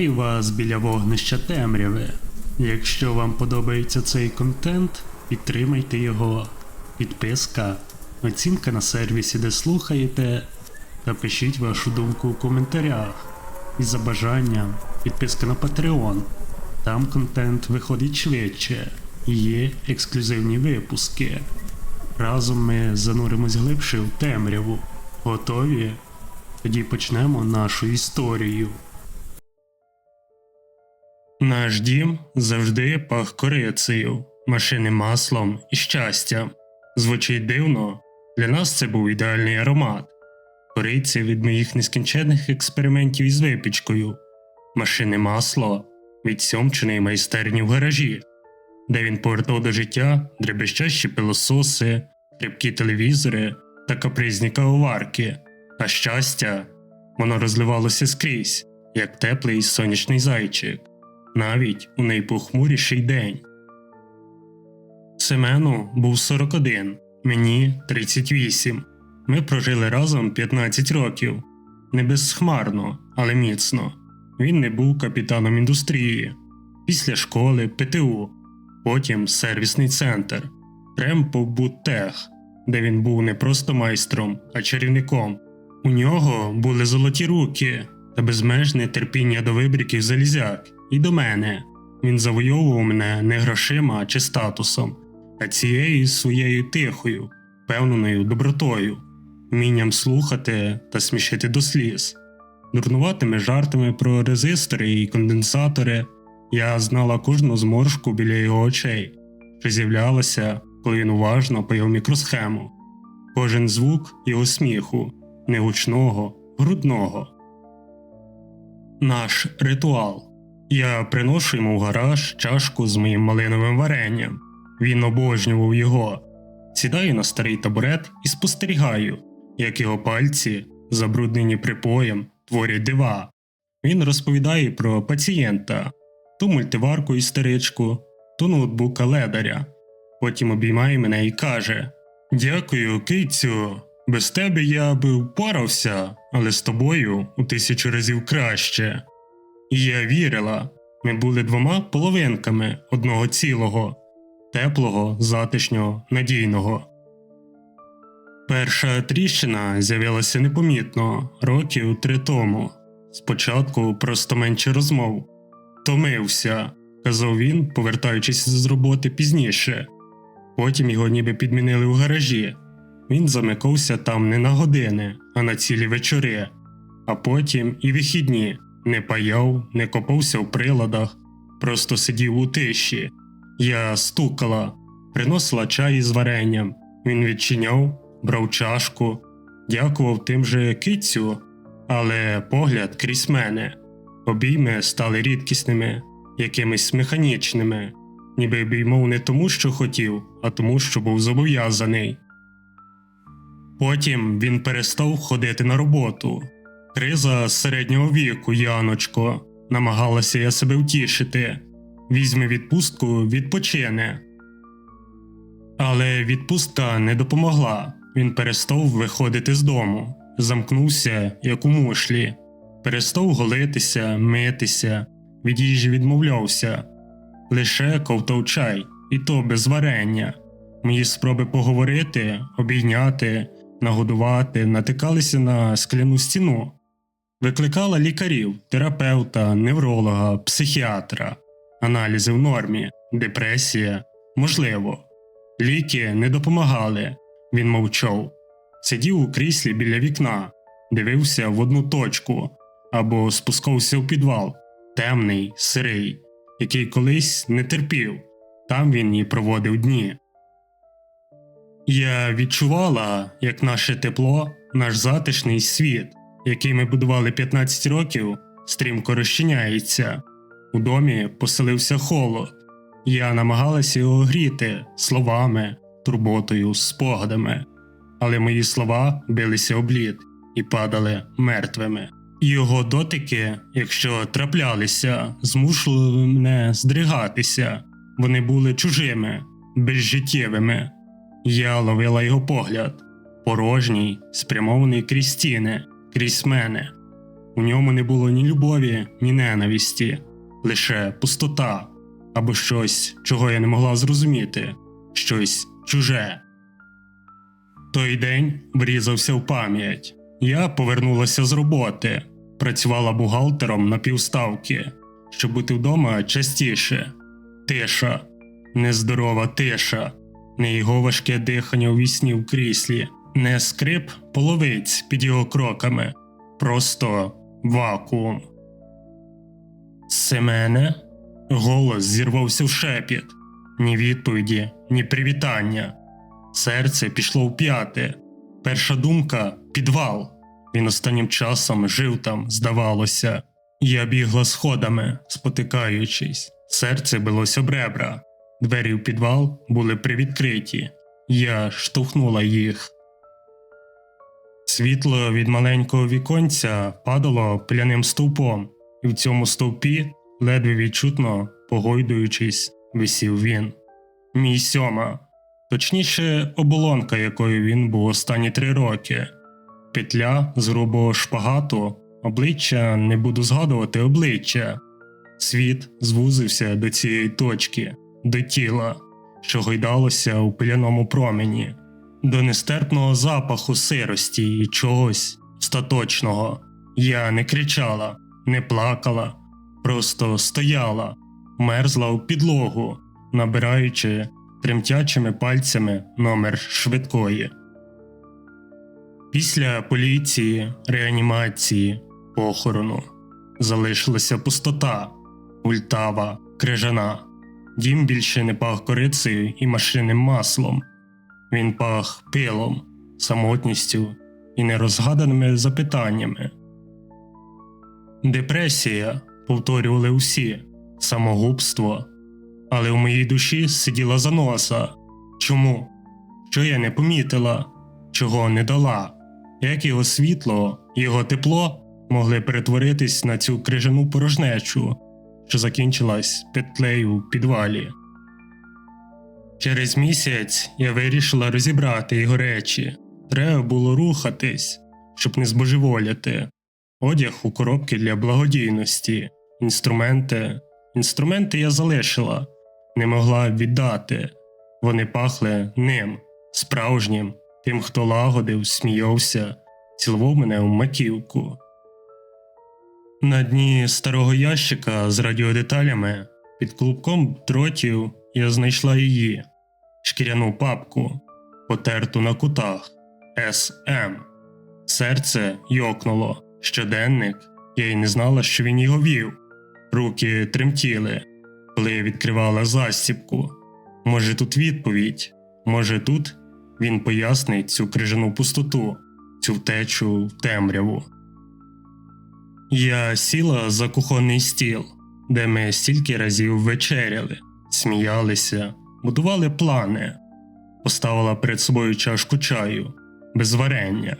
Вітаю вас біля вогнища темряви. Якщо вам подобається цей контент, підтримайте його. Підписка, оцінка на сервісі, де слухаєте, та пишіть вашу думку у коментарях. І за бажанням підписка на Patreon. Там контент виходить швидше. і Є ексклюзивні випуски. Разом ми зануримось глибше в темряву. Готові? Тоді почнемо нашу історію. Наш дім завжди пах корицею, машини маслом і щастям. Звучить дивно, для нас це був ідеальний аромат. Кориця від моїх нескінченних експериментів із випічкою, машини масло від сьомченої майстерні в гаражі, де він повертав до життя дребещащі пилососи, кріпкі телевізори та капризні кавоварки, а щастя, воно розливалося скрізь, як теплий сонячний зайчик навіть у найпохмуріший день. Семену був 41, мені 38. Ми прожили разом 15 років. Не безхмарно, але міцно. Він не був капітаном індустрії. Після школи ПТУ, потім сервісний центр, Тремпо Буттех, де він був не просто майстром, а чарівником. У нього були золоті руки та безмежне терпіння до вибріків залізяк і до мене. Він завойовував мене не грошима чи статусом, а цією своєю тихою, впевненою добротою, вмінням слухати та смішити до сліз, дурнуватими жартами про резистори і конденсатори. Я знала кожну зморшку біля його очей, що з'являлася, коли він уважно паяв мікросхему, кожен звук його сміху, негучного, грудного. Наш ритуал. Я приношу йому в гараж чашку з моїм малиновим варенням. Він обожнював його. Сідаю на старий табурет і спостерігаю, як його пальці, забруднені припоєм, творять дива. Він розповідає про пацієнта, то мультиварку істеричку, то ноутбука ледаря. Потім обіймає мене і каже: Дякую, кицю. Без тебе я би впорався, але з тобою у тисячу разів краще. І я вірила, ми були двома половинками одного цілого, теплого, затишнього, надійного. Перша тріщина з'явилася непомітно років три тому. Спочатку просто менше розмов. Томився, казав він, повертаючись з роботи пізніше. Потім його ніби підмінили в гаражі. Він замикався там не на години, а на цілі вечори, а потім і вихідні не паяв, не копався в приладах, просто сидів у тиші. Я стукала, приносила чай із варенням. Він відчиняв, брав чашку, дякував тим же кицю, але погляд крізь мене. Обійми стали рідкісними, якимись механічними, ніби обіймов не тому, що хотів, а тому, що був зобов'язаний. Потім він перестав ходити на роботу. Криза середнього віку, Яночко, намагалася я себе втішити. Візьми відпустку, відпочине. Але відпустка не допомогла. Він перестав виходити з дому, замкнувся, як у мушлі, перестав голитися, митися, від їжі відмовлявся, лише ковтав чай, і то без варення. Мої спроби поговорити, обійняти, нагодувати натикалися на скляну стіну. Викликала лікарів, терапевта, невролога, психіатра, аналізи в нормі, депресія, можливо. Ліки не допомагали, він мовчав. Сидів у кріслі біля вікна, дивився в одну точку. Або спускався в підвал, темний, сирий, який колись не терпів, там він і проводив дні. Я відчувала, як наше тепло, наш затишний світ який ми будували 15 років, стрімко розчиняється. У домі поселився холод. Я намагалася його гріти словами, турботою, спогадами, але мої слова билися об лід і падали мертвими. Його дотики, якщо траплялися, змушували мене здригатися, вони були чужими, безжиттєвими. Я ловила його погляд, порожній, спрямований крізь стіни, крізь мене. У ньому не було ні любові, ні ненависті, лише пустота або щось, чого я не могла зрозуміти, щось чуже. Той день врізався в пам'ять. Я повернулася з роботи, працювала бухгалтером на півставки, щоб бути вдома частіше. Тиша, нездорова тиша, не його важке дихання у вісні в кріслі, не скрип половиць під його кроками, просто вакуум. Семене? Голос зірвався в шепіт. Ні відповіді, ні привітання. Серце пішло в п'яте. Перша думка підвал. Він останнім часом жив там, здавалося. Я бігла сходами, спотикаючись. Серце билося об ребра. Двері в підвал були привідкриті. Я штовхнула їх. Світло від маленького віконця падало пляним стовпом, і в цьому стовпі, ледве відчутно, погойдуючись, висів він. Мій сьома, точніше, оболонка, якою він був останні три роки. Петля з грубого шпагату, обличчя не буду згадувати обличчя. Світ звузився до цієї точки, до тіла, що гойдалося у пиляному промені, до нестерпного запаху сирості і чогось остаточного. Я не кричала, не плакала, просто стояла, мерзла у підлогу, набираючи тремтячими пальцями номер швидкої. Після поліції, реанімації, похорону залишилася пустота, ультава, крижана. Дім більше не пах корицею і машинним маслом. Він пах пилом, самотністю і нерозгаданими запитаннями. Депресія, повторювали усі, самогубство. Але в моїй душі сиділа заноса. Чому? Що я не помітила, чого не дала, як його світло, його тепло могли перетворитись на цю крижану порожнечу, що закінчилась петлею в підвалі. Через місяць я вирішила розібрати його речі. Треба було рухатись, щоб не збожеволіти. Одяг у коробки для благодійності, інструменти. Інструменти я залишила, не могла віддати. Вони пахли ним, справжнім, тим, хто лагодив, сміявся, цілував мене в маківку. На дні старого ящика з радіодеталями під клубком дротів я знайшла її шкіряну папку, потерту на кутах СМ. Серце йокнуло. Щоденник, я й не знала, що він його вів. Руки тремтіли, коли я відкривала застібку. Може, тут відповідь, може, тут він пояснить цю крижану пустоту, цю втечу в темряву. Я сіла за кухонний стіл, де ми стільки разів вечеряли, сміялися, будували плани, поставила перед собою чашку чаю без варення,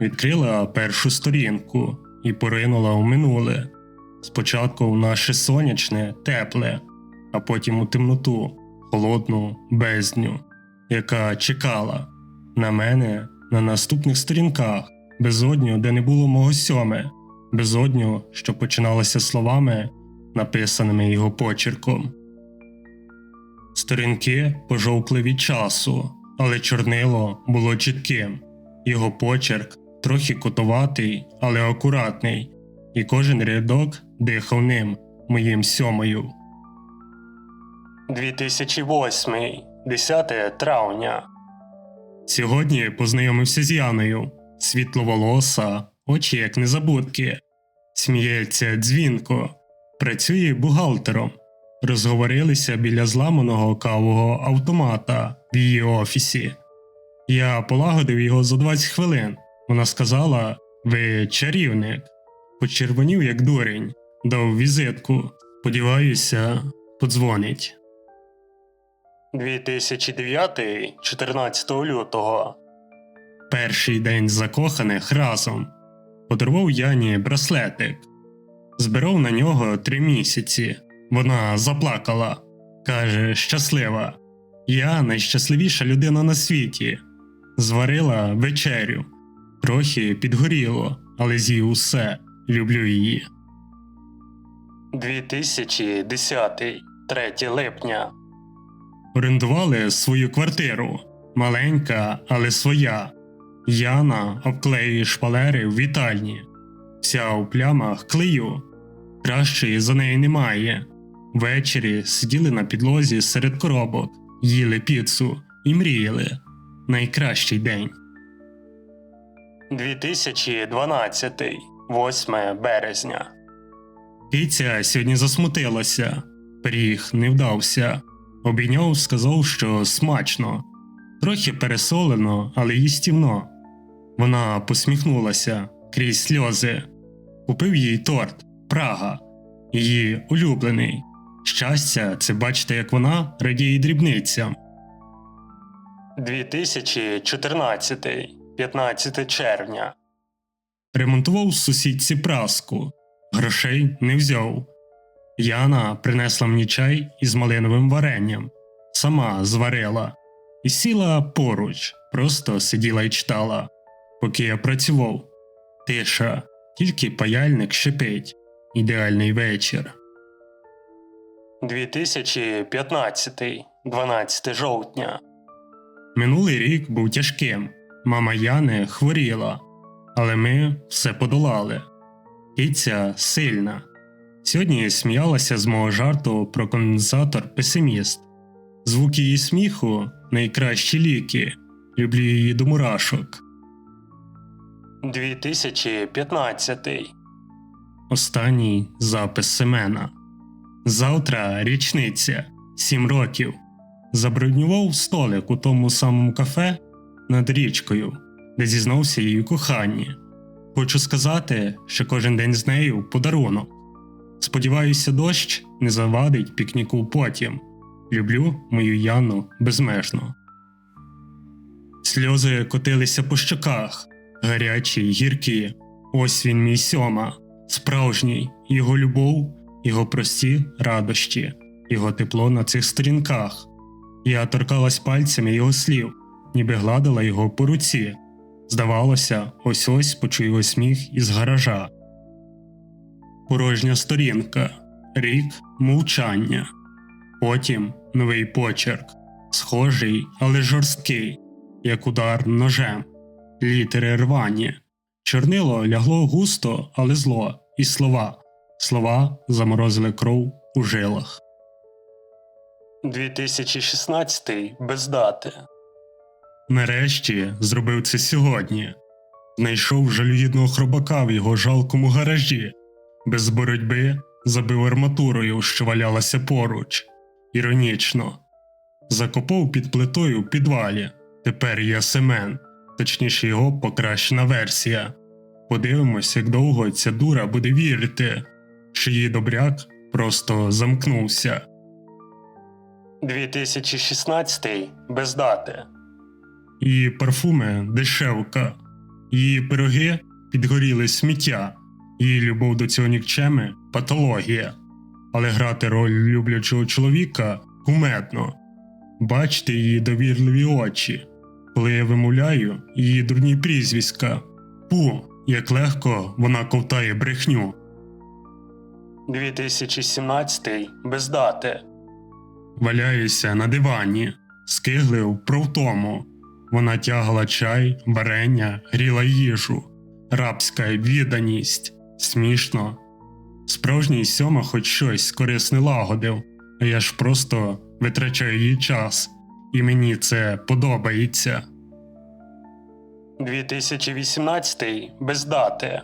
відкрила першу сторінку і поринула у минуле. Спочатку в наше сонячне, тепле, а потім у темноту, холодну бездню, яка чекала на мене на наступних сторінках, безодню, де не було мого сьоме, безодню, що починалася словами, написаними його почерком. Сторінки пожовкли від часу, але чорнило було чітким, його почерк трохи котуватий, але акуратний, і кожен рядок дихав ним моїм сьомою. 2008. 10 травня. Сьогодні познайомився з Яною. Світловолоса, очі як незабудки. Сміється дзвінко, працює бухгалтером. Розговорилися біля зламаного кавового автомата в її офісі. Я полагодив його за 20 хвилин. Вона сказала: Ви чарівник. Почервонів, як дурень, дав візитку. Сподіваюся, подзвонить. 2009 14 лютого. Перший день закоханих разом. Подарував Яні браслетик. Збирав на нього три місяці. Вона заплакала. Каже, щаслива. Я найщасливіша людина на світі. Зварила вечерю. Трохи підгоріло, але з'їв усе. люблю її. 2010 3 липня. Орендували свою квартиру. Маленька, але своя. Яна обклеює шпалери в вітальні. Вся у плямах клею. Кращої за неї немає. Ввечері сиділи на підлозі серед коробок, їли піцу і мріяли. Найкращий день. 2012 8 березня. Киця сьогодні засмутилася. Пиріг не вдався. Обійняв, сказав, що смачно, трохи пересолено, але їстівно. Вона посміхнулася крізь сльози. Купив їй торт Прага, її улюблений. Щастя, це бачите, як вона радіє дрібницям. 2014 15 червня. Ремонтував сусідці праску, грошей не взяв. Яна принесла мені чай із малиновим варенням, сама зварила і сіла поруч, просто сиділа і читала, поки я працював. Тиша, тільки паяльник шипить. Ідеальний вечір. 2015 12 жовтня. Минулий рік був тяжким. Мама Яни хворіла, але ми все подолали. Киця сильна. Сьогодні сміялася з мого жарту про конденсатор песиміст. Звук її сміху найкращі ліки. Люблю її до мурашок. 2015 Останній запис Семена. Завтра річниця, сім років. Забронював столик у тому самому кафе над річкою, де зізнався у коханні. Хочу сказати, що кожен день з нею подарунок. Сподіваюся, дощ не завадить пікніку потім. Люблю мою Яну безмежно. Сльози котилися по щоках, гарячі й гіркі. Ось він мій сьома, справжній, його любов, його прості радощі, його тепло на цих сторінках. Я торкалась пальцями його слів, ніби гладила його по руці. Здавалося, ось ось почую сміх із гаража. Порожня сторінка, рік мовчання. Потім новий почерк, схожий, але жорсткий, як удар ножем, літери рвані. Чорнило лягло густо, але зло, і слова. Слова заморозили кров у жилах. 2016 без дати. Нарешті зробив це сьогодні. Знайшов жалюгідного хробака в його жалкому гаражі, без боротьби забив арматурою, що валялася поруч. Іронічно. Закопав під плитою в підвалі. Тепер є Семен, точніше його покращена версія. Подивимось, як довго ця дура буде вірити, її добряк просто замкнувся. 2016 без дати. Її парфуми дешевка, її пироги підгоріли сміття, її любов до цього нікчеми патологія. Але грати роль люблячого чоловіка кумедно, бачити її довірливі очі, коли я вимовляю її дурні прізвиська. Пу, як легко вона ковтає брехню. 2017 без дати. Валяюся на дивані, скиглив про втому. Вона тягала чай, варення, гріла їжу, рабська відданість, смішно. Справжній сьома хоч щось корисне лагодив, а я ж просто витрачаю її час, і мені це подобається. 2018 без дати.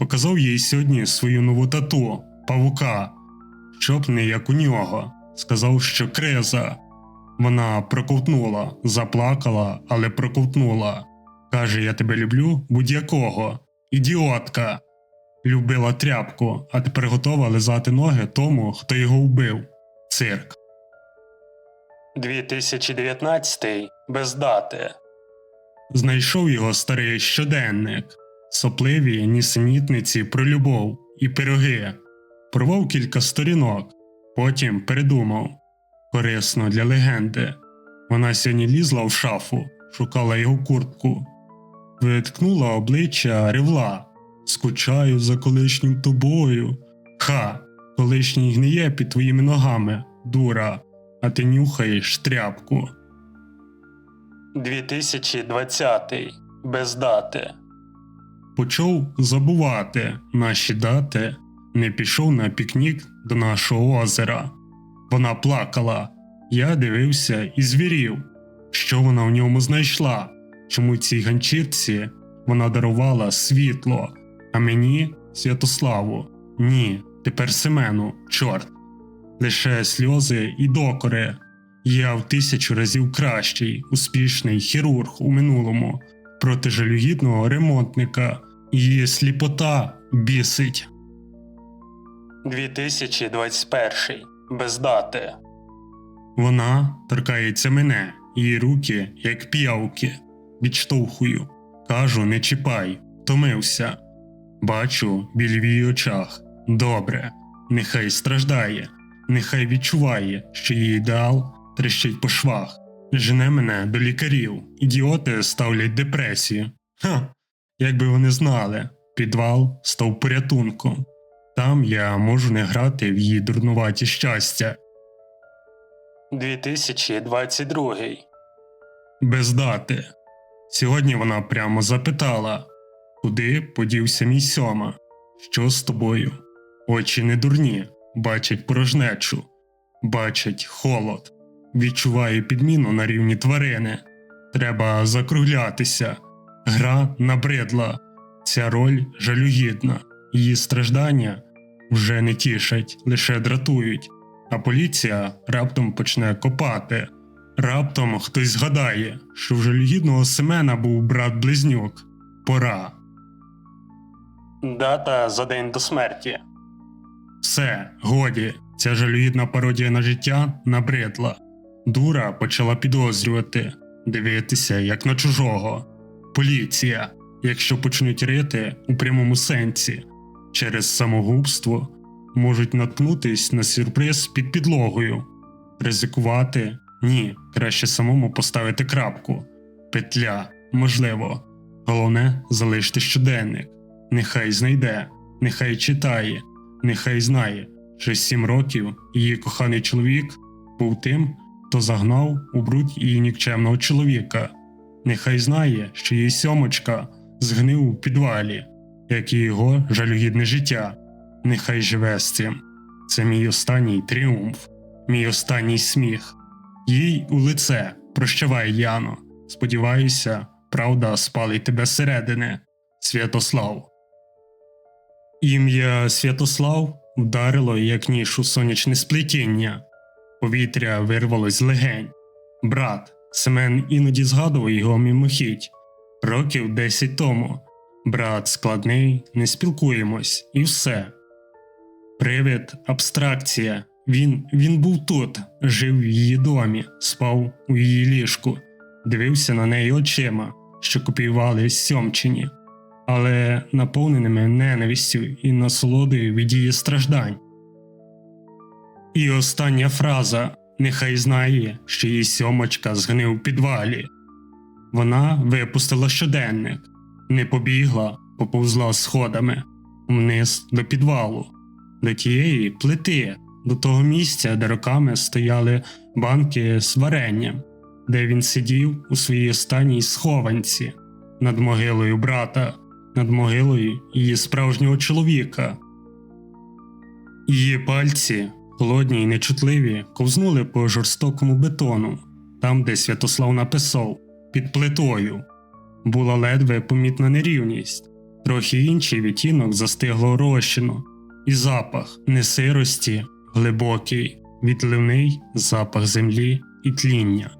Показав їй сьогодні свою нову тату павука, щоб не як у нього. Сказав, що криза. Вона проковтнула, заплакала, але проковтнула. Каже: Я тебе люблю будь-якого. Ідіотка. Любила тряпку, а тепер готова лизати ноги тому, хто його вбив. Цирк. 2019 без дати. Знайшов його старий щоденник, сопливі нісенітниці про любов і пироги. Порвав кілька сторінок, потім передумав. Корисно для легенди. Вона сьогодні лізла в шафу, шукала його куртку, виткнула обличчя ревла, скучаю за колишнім тобою. Ха, колишній гниє під твоїми ногами, дура, а ти нюхаєш тряпку. 2020. Без дати. Почав забувати наші дати, не пішов на пікнік до нашого озера. Вона плакала. Я дивився і звірів, що вона в ньому знайшла, чому цій ганчірці вона дарувала світло, а мені Святославу. Ні, тепер Семену, чорт. Лише сльози і докори. Я в тисячу разів кращий, успішний хірург у минулому проти жалюгідного ремонтника. Її сліпота бісить. 2021. Без дати. Вона торкається мене, її руки, як п'явки. Відштовхую. Кажу, не чіпай, втомився. Бачу біль в її очах. Добре, нехай страждає, нехай відчуває, що її ідеал трещить по швах. Жене мене до лікарів. Ідіоти ставлять депресію. Ха, якби вони знали, підвал став порятунком. Там я можу не грати в її дурнуваті щастя. 2022. без дати. Сьогодні вона прямо запитала, куди подівся мій сьома, що з тобою? Очі не дурні, бачать порожнечу, бачать холод, відчуваю підміну на рівні тварини. Треба закруглятися. Гра набридла, ця роль жалюгідна, її страждання вже не тішать, лише дратують, а поліція раптом почне копати. Раптом хтось згадає, що в жалюгідного Семена був брат близнюк. Пора. Дата за день до смерті. Все, годі, ця жалюгідна пародія на життя набридла. Дура почала підозрювати, дивитися як на чужого. Поліція, якщо почнуть рити у прямому сенсі, через самогубство можуть наткнутись на сюрприз під підлогою. Ризикувати ні, краще самому поставити крапку. Петля, можливо. Головне залишити щоденник. Нехай знайде, нехай читає, нехай знає, що сім років її коханий чоловік був тим, хто загнав у бруд її нікчемного чоловіка. Нехай знає, що її сьомочка згнив у підвалі, як і його жалюгідне життя. Нехай живе з цим. Це мій останній тріумф, мій останній сміх. Їй у лице прощавай, Яно. Сподіваюся, правда спалить тебе зсередини. Святослав. Ім'я Святослав вдарило, як ніж у сонячне сплетіння. Повітря вирвалось з легень. Брат, Семен іноді згадував його мимохідь. Років десять тому. Брат складний, не спілкуємось, і все. Привид, абстракція. Він він був тут, жив в її домі, спав у її ліжку, дивився на неї очима, що копіювали сьомчині, але наповненими ненавистю і насолодою від її страждань. І остання фраза нехай знає, що її сьомочка згнив у підвалі. Вона випустила щоденник, не побігла, поповзла сходами вниз до підвалу, до тієї плити до того місця, де роками стояли банки з варенням, де він сидів у своїй останній схованці над могилою брата, над могилою її справжнього чоловіка. Її пальці, холодні й нечутливі, ковзнули по жорстокому бетону, там, де Святослав написав під плитою. Була ледве помітна нерівність, трохи інший відтінок застиглого розчину, і запах несирості, глибокий, відливний запах землі і тління.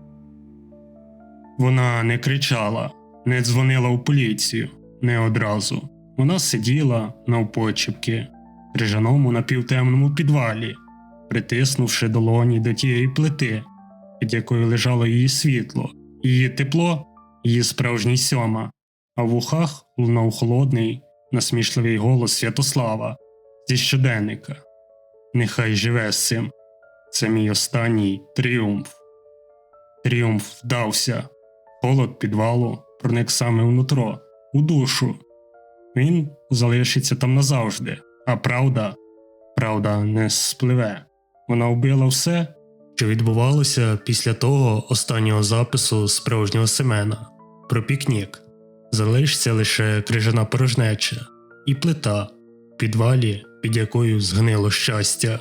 Вона не кричала, не дзвонила у поліцію не одразу. Вона сиділа навпочепки в крижаному напівтемному підвалі, притиснувши долоні до тієї плити, під якою лежало її світло, її тепло, її справжній сьома, а в ухах лунав холодний, насмішливий голос Святослава зі щоденника. Нехай живе з цим. Це мій останній тріумф. Тріумф вдався. Холод підвалу проник саме внутро, у душу. Він залишиться там назавжди, а правда, правда не спливе. Вона вбила все, що відбувалося після того останнього запису справжнього Семена про пікнік. Залишиться лише крижана порожнеча і плита в підвалі, під якою згнило щастя.